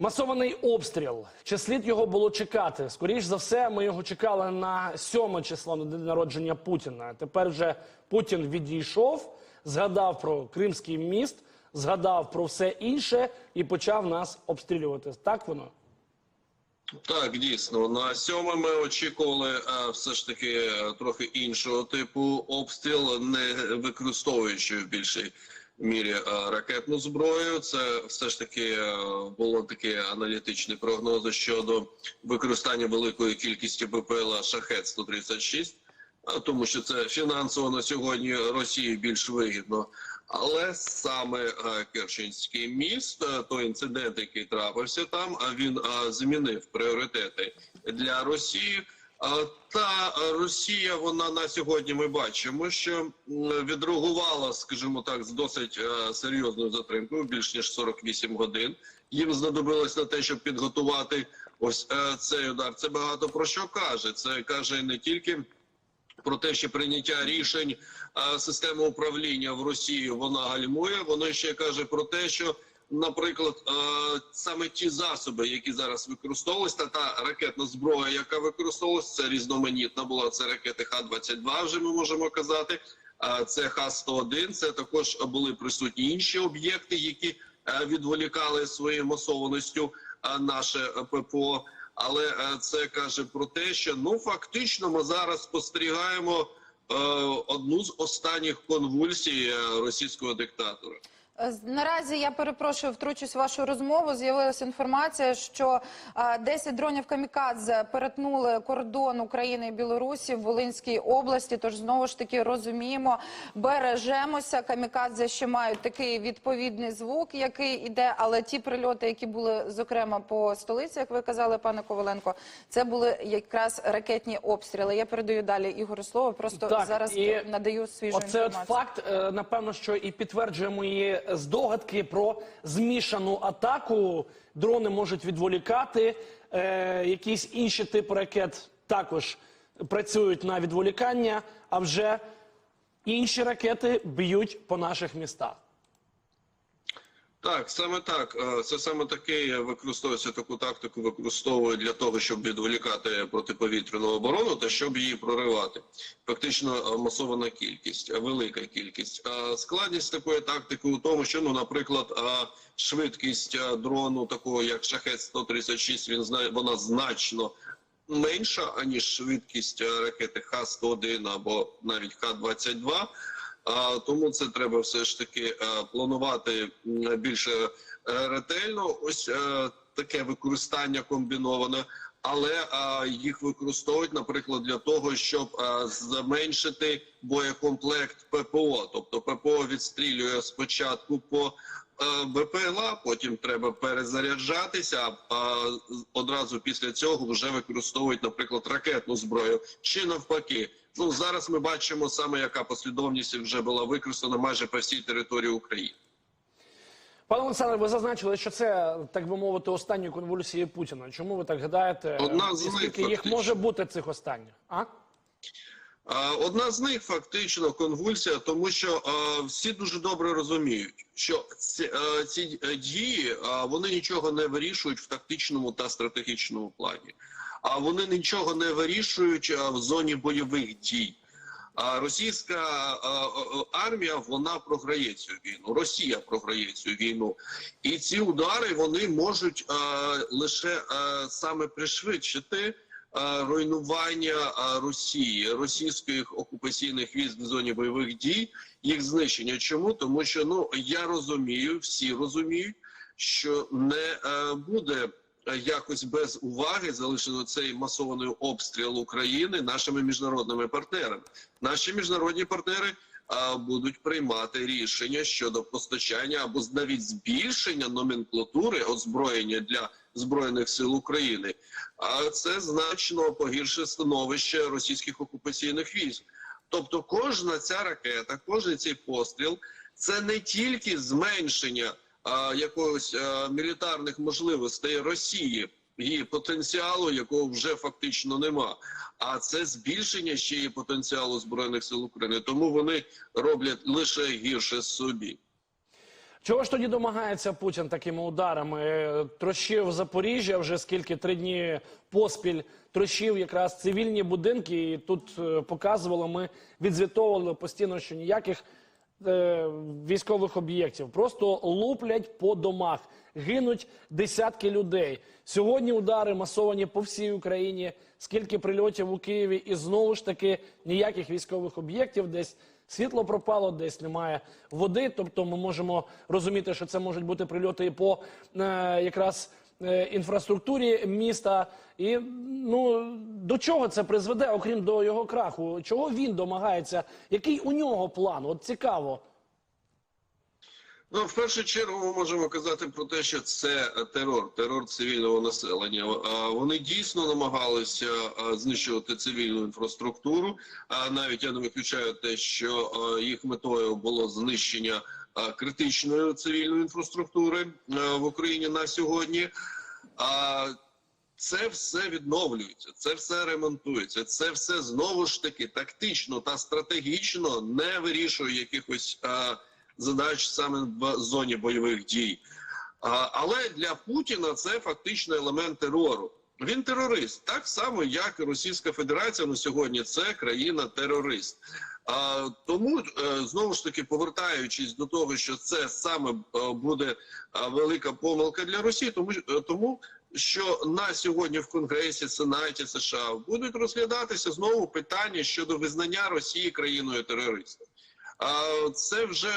Масований обстріл. Чи слід його було чекати? Скоріш за все, ми його чекали на 7 число на день народження Путіна. Тепер вже Путін відійшов, згадав про Кримський міст, згадав про все інше і почав нас обстрілювати. Так воно? Так, дійсно, на сьоме ми очікували е, все ж таки е, трохи іншого типу обстріл, не використовуючи в більшій мірі е, ракетну зброю. Це все ж таки е, було таке аналітичні прогнози щодо використання великої кількості БПЛА Шахет 136 а, тому що це фінансово на сьогодні Росії більш вигідно. Але саме е, Керченський міст, е, той інцидент, який трапився там, він е, змінив пріоритети для Росії. Е, Та е, Росія, вона на сьогодні ми бачимо, що відреагувала, скажімо так, з досить е, серйозною затримкою, більш ніж 48 годин. Їм знадобилось на те, щоб підготувати ось цей удар. Це багато про що каже. Це каже не тільки про те, що прийняття рішень системи управління в Росії вона гальмує. Воно ще каже про те, що, наприклад, е, саме ті засоби, які зараз використовувалися, та та ракетна зброя, яка використовувалася, це різноманітна була. Це ракети Х-22, вже ми можемо казати. А це Х-101, Це також були присутні інші об'єкти, які е, відволікали своєю масованістю е, наше е, ППО. Але е, це каже про те, що ну фактично ми зараз спостерігаємо е, одну з останніх конвульсій е, російського диктатора. Е, Наразі я перепрошую, втручусь в вашу розмову. З'явилася інформація, що е, 10 дронів камікадзе перетнули кордон України і Білорусі в Волинській області. Тож знову ж таки розуміємо, бережемося. Камікадзе ще мають такий відповідний звук, який іде. Але ті прильоти, які були зокрема по столиці, як ви казали, пане Коваленко, це були якраз ракетні обстріли. Я передаю далі Ігорю слово. Просто Так, зараз і надаю свіжу Оце от інформацію. факт, е, напевно, що і підтверджує мої здогадки про змішану атаку. Дрони можуть відволікати. Е, якісь інші типи ракет також працюють на відволікання, а вже інші ракети б'ють по наших містах. Так, саме так. Е, Це саме таке використовується таку тактику, використовують для того, щоб відволікати протиповітряну оборону та щоб її проривати. Фактично е, масована кількість, велика кількість. Е, Складність такої тактики у тому, що ну, наприклад, швидкість дрону, такого як шахет 136 він зна- вона значно. Менша аніж швидкість ракети Х-101 або навіть Х-22. Тому це треба все ж таки е, планувати більше е, ретельно. Ось е, таке використання комбіноване, але їх використовують, наприклад, для того, щоб зменшити боєкомплект ППО. Тобто ППО відстрілює спочатку по БПЛА, потім треба перезаряджатися. А одразу після цього вже використовують, наприклад, ракетну зброю чи навпаки. Ну зараз ми бачимо саме, яка послідовність вже була використана майже по всій території України. Пане Олександре, ви зазначили, що це, так би мовити, останні конвульсії Путіна. Чому ви так гадаєте? Одна з них, скільки їх може бути цих останніх? А? Одна з них фактично конвульсія, тому що а, всі дуже добре розуміють, що ці, а, ці дії а, вони нічого не вирішують в тактичному та стратегічному плані, а вони нічого не вирішують в зоні бойових дій. А російська армія вона програє цю війну. Росія програє цю війну, і ці удари вони можуть лише саме пришвидшити руйнування Росії, російських окупаційних військ в зоні бойових дій, їх знищення. Чому? Тому що ну я розумію, всі розуміють, що не е, буде якось без уваги залишено цей масований обстріл України нашими міжнародними партнерами. Наші міжнародні партнери. е, Будуть приймати рішення щодо постачання або навіть збільшення номенклатури озброєння для збройних сил України, а це значно погіршить становище російських окупаційних військ. Тобто, кожна ця ракета, кожен цей постріл це не тільки зменшення а, якогось мілітарних можливостей Росії, її потенціалу, якого вже фактично нема. А це збільшення ще і потенціалу збройних сил України. Тому вони роблять лише гірше собі. Чого ж тоді домагається Путін такими ударами? Е, Трощив Запоріжжя вже скільки три дні поспіль трощив якраз цивільні будинки. І тут е, показували, ми відзвітовували постійно, що ніяких військових об'єктів просто луплять по домах, гинуть десятки людей. Сьогодні удари масовані по всій Україні. Скільки прильотів у Києві, і знову ж таки ніяких військових об'єктів десь. Світло пропало, десь немає води. Тобто, ми можемо розуміти, що це можуть бути прильоти і по е, якраз е, інфраструктурі міста. І ну до чого це призведе, окрім до його краху? Чого він домагається? Який у нього план? От цікаво. Ну, в першу чергу ми можемо казати про те, що це терор, терор цивільного населення. Вони дійсно намагалися знищувати цивільну інфраструктуру. А навіть я не виключаю те, що їх метою було знищення критичної цивільної інфраструктури в Україні на сьогодні. А це все відновлюється, це все ремонтується, це все знову ж таки тактично та стратегічно не вирішує якихось а, задач саме в зоні бойових дій. А, але для Путіна це фактично елемент терору. Він терорист, так само як і Російська Федерація на сьогодні це країна-терорист. Тому е, знову ж таки повертаючись до того, що це саме е, буде е, велика помилка для Росії, тому тому що на сьогодні в Конгресі, Сенаті США будуть розглядатися знову питання щодо визнання Росії країною терористом. Це вже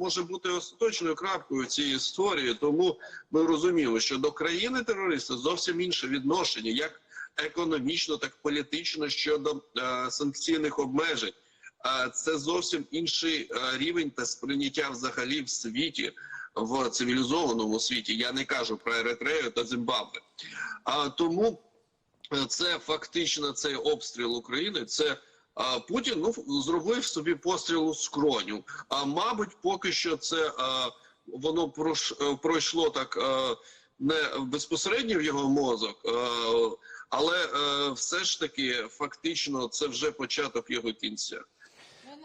може бути остаточною крапкою цієї історії. Тому ми розуміємо, що до країни терориста зовсім інше відношення, як економічно, так і політично щодо санкційних обмежень. А це зовсім інший е, рівень та сприйняття взагалі в світі, в цивілізованому світі. Я не кажу про Еритрею та Зимбабве. А тому е, це фактично цей обстріл України. Це а, Путін ну зробив собі постріл у скроню. А мабуть, поки що це а, воно е, пройшло так а, не безпосередньо в його мозок, а, але е, все ж таки фактично це вже початок його кінця.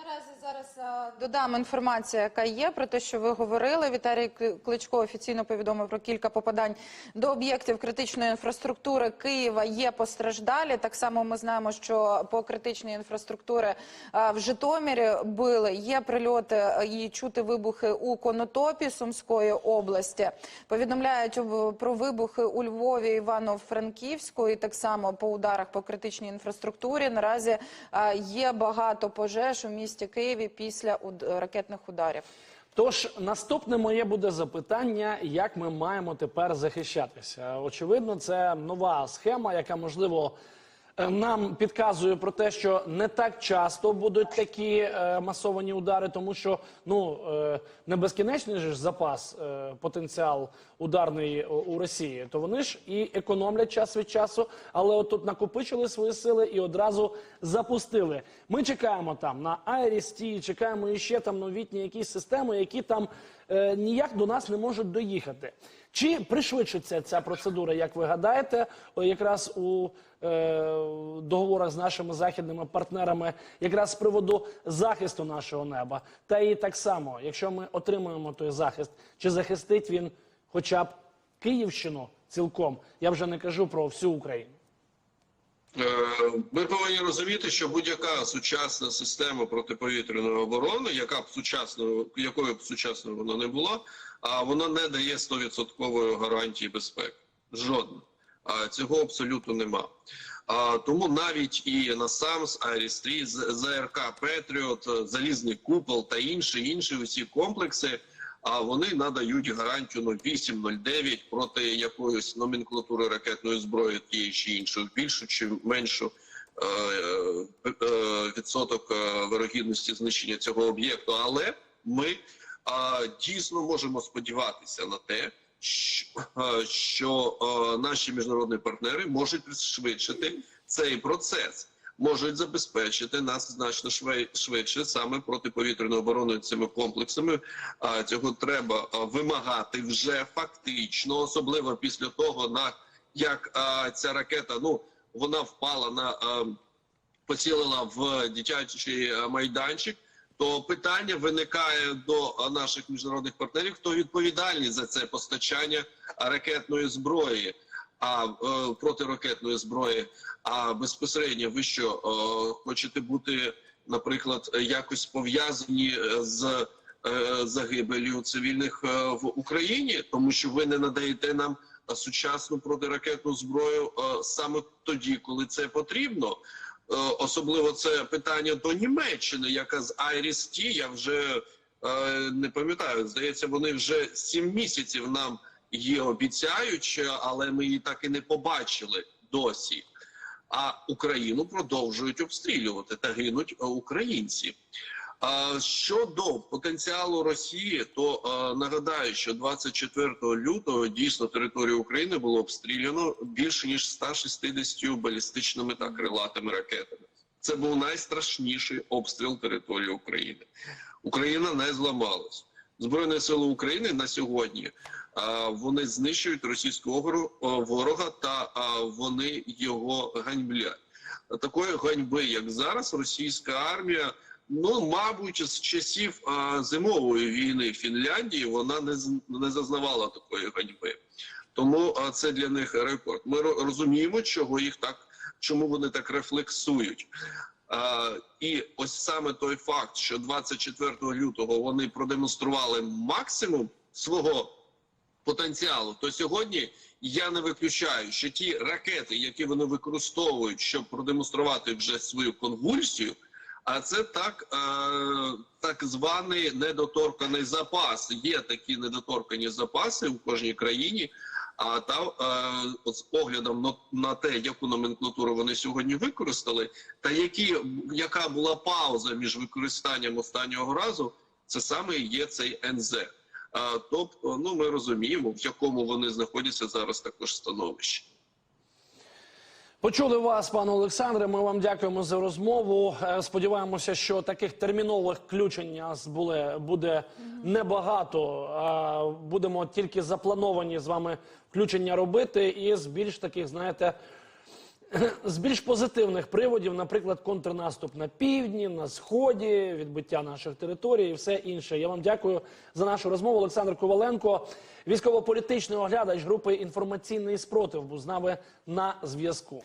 Наразі зараз додам інформацію, яка є про те, що ви говорили. Віталій Кличко офіційно повідомив про кілька попадань до об'єктів критичної інфраструктури Києва. Є постраждалі. Так само ми знаємо, що по критичній інфраструктури в Житомирі били. Є прильоти і чути вибухи у Конотопі Сумської області. Повідомляють про вибухи у Львові, Івано-Франківську і так само по ударах по критичній інфраструктурі. Наразі є багато пожеж у місті Києві після уд- ракетних ударів. Тож наступне моє буде запитання, як ми маємо тепер захищатися. Очевидно, це нова схема, яка можливо е, нам підказує про те, що не так часто будуть такі е, масовані удари, тому що ну е, не безкінечний ж запас е, потенціал ударний у- Росії, то вони ж і економлять час від часу, але от тут накопичили свої сили і одразу запустили. Ми чекаємо там на Айрісті, чекаємо іще там новітні якісь системи, які там е, ніяк до нас не можуть доїхати. Чи пришвидшиться ця процедура, як ви гадаєте, якраз у е, договорах з нашими західними партнерами, якраз з приводу захисту нашого неба? Та і так само, якщо ми отримуємо той захист, чи захистить він хоча б Київщину цілком? Я вже не кажу про всю Україну. Е, Ми повинні розуміти, що будь-яка сучасна система протиповітряної оборони, яка б сучасною, якою б сучасною вона не була, а вона не дає 100% гарантії безпеки. Жодна. А цього абсолютно нема. А, тому навіть і NASAMS, Айрістрі, ЗРК Петріот, Залізний купол та інші інші усі комплекси. А вони надають гарантію 0,8-0,9 проти якоїсь номенклатури ракетної зброї тієї чи іншої, більшу чи меншу е, е, відсоток е, вирогідності знищення цього об'єкту. Але ми дійсно можемо сподіватися на те, що, е, що е, наші міжнародні партнери можуть пришвидшити цей процес можуть забезпечити нас значно швидше саме протиповітряною обороною цими комплексами. А цього треба вимагати вже фактично, особливо після того, на як ця ракета ну вона впала на поцілила в дитячий майданчик. То питання виникає до наших міжнародних партнерів, хто відповідальний за це постачання ракетної зброї, а е, протиракетної зброї. А безпосередньо ви що е, хочете бути, наприклад, якось пов'язані з е, загибелью цивільних е, в Україні, тому що ви не надаєте нам сучасну протиракетну зброю саме тоді, коли це потрібно. Е, Особливо це питання до Німеччини, яка з IRIS-T, я вже е, не пам'ятаю. Здається, вони вже сім місяців нам її обіцяють, але ми її так і не побачили досі. А Україну продовжують обстрілювати та гинуть е, українці. Щодо потенціалу Росії, то е, нагадаю, що 24 лютого дійсно територію України було обстріляно більше ніж 160 балістичними та крилатими ракетами. Це був найстрашніший обстріл території України. Україна не зламалась. Збройні сили України на сьогодні вони знищують російського ворога та вони його ганьблять. Такої ганьби, як зараз, російська армія. Ну, мабуть, з часів а, зимової війни Фінляндії вона не не зазнавала такої ганьби. Тому а, це для них рекорд. Ми розуміємо, чого їх так, чому вони так рефлексують. А, і ось саме той факт, що 24 лютого вони продемонстрували максимум свого потенціалу, то сьогодні я не виключаю, що ті ракети, які вони використовують, щоб продемонструвати вже свою конвульсію, а це так, е, так званий недоторканий запас. Є такі недоторкані запаси в кожній країні. А та е, з оглядом на, те, яку номенклатуру вони сьогодні використали, та які яка була пауза між використанням останнього разу, це саме є цей НЗ. Тобто, ну ми розуміємо, в якому вони знаходяться зараз також становищі. Почули вас, пане Олександре. Ми вам дякуємо за розмову. Е, Сподіваємося, що таких термінових включень нас були, буде небагато. А Будемо тільки заплановані з вами включення робити, і з більш таких, знаєте, з більш позитивних приводів, наприклад, контрнаступ на півдні, на сході, відбиття наших територій і все інше. Я вам дякую за нашу розмову. Олександр Коваленко, військово-політичний оглядач групи інформаційний спротив, був з нами на зв'язку.